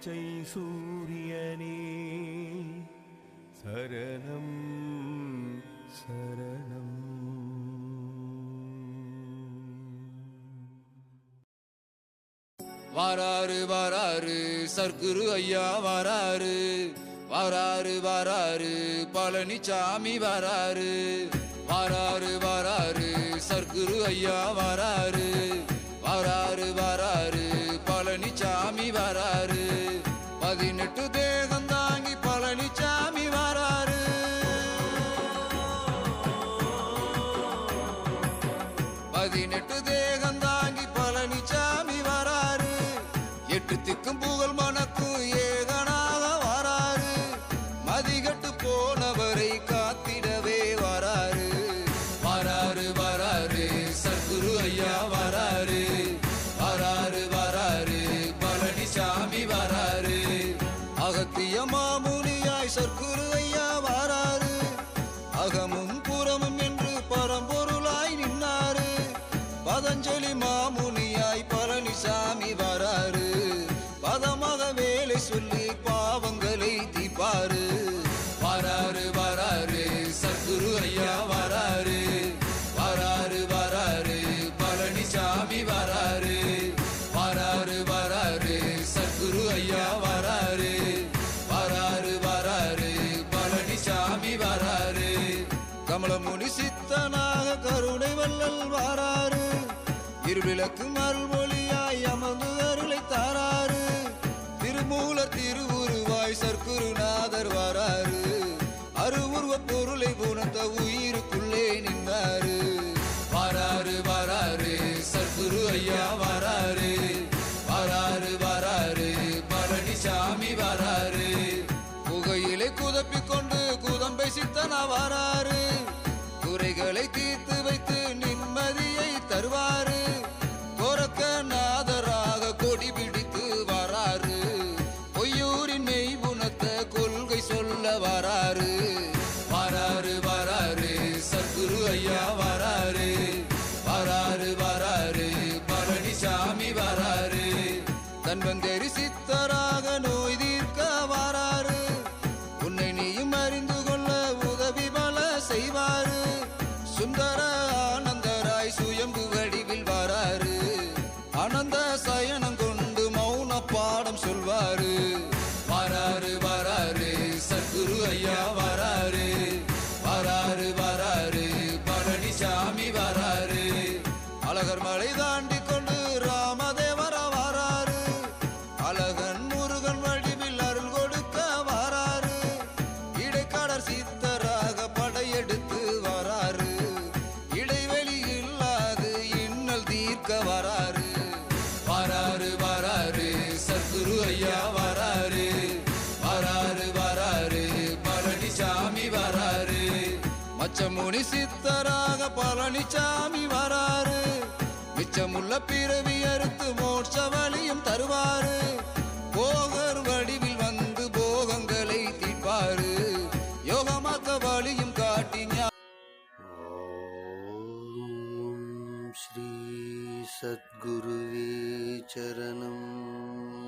பச்சை சூரியனே. சரணம் சரணம். வாராறு வாராறு சர்க்குரு ஐயா வாராறு. வாராறு வாராறு பழனிசாமி வாராறு. வாராறு வாராறு சர்க்குரு ஐயா வாராறு. வாராறு வாராறு பழனிசாமி வாராறு. பதினெட்டு தேகம் தாங்கி பழனிசாமி வராரு. பதினெட்டு சத்தியமா முனியாய் சற்குரு அருள் வாராறு. இருவிளக்கு மறுமொழியாய் அமர்ந்து கண்வந்தேறி சித்தராக நோய் தீர்க்க வாராரு. உன்னை நீயும் அறிந்து கொள்ள உதவி பல செய்வாரு. சுந்தர ஆனந்தராய் சுயம்பு வடிவில் வராரு. ஆனந்த சயனம் கொண்டு மௌன பாடம் சொல்வாரு. வராரு வராரு சத்குரு ஐயா வராரு. வராரு வராரு பழனிசாமி வராரு. அழகர் மலை தாண்டி அச்சமுனி சித்தராக பழனிசாமி வராரு. மிச்சமுள்ள பிறவி அறுத்து மோட்ச வழியும் தருவாரு. போகர் வடிவில் வந்து போகங்களை தீர்ப்பாரு. யோகமாக்க வழியும் காட்டி ஸ்ரீ சத்குருவே சரணம்.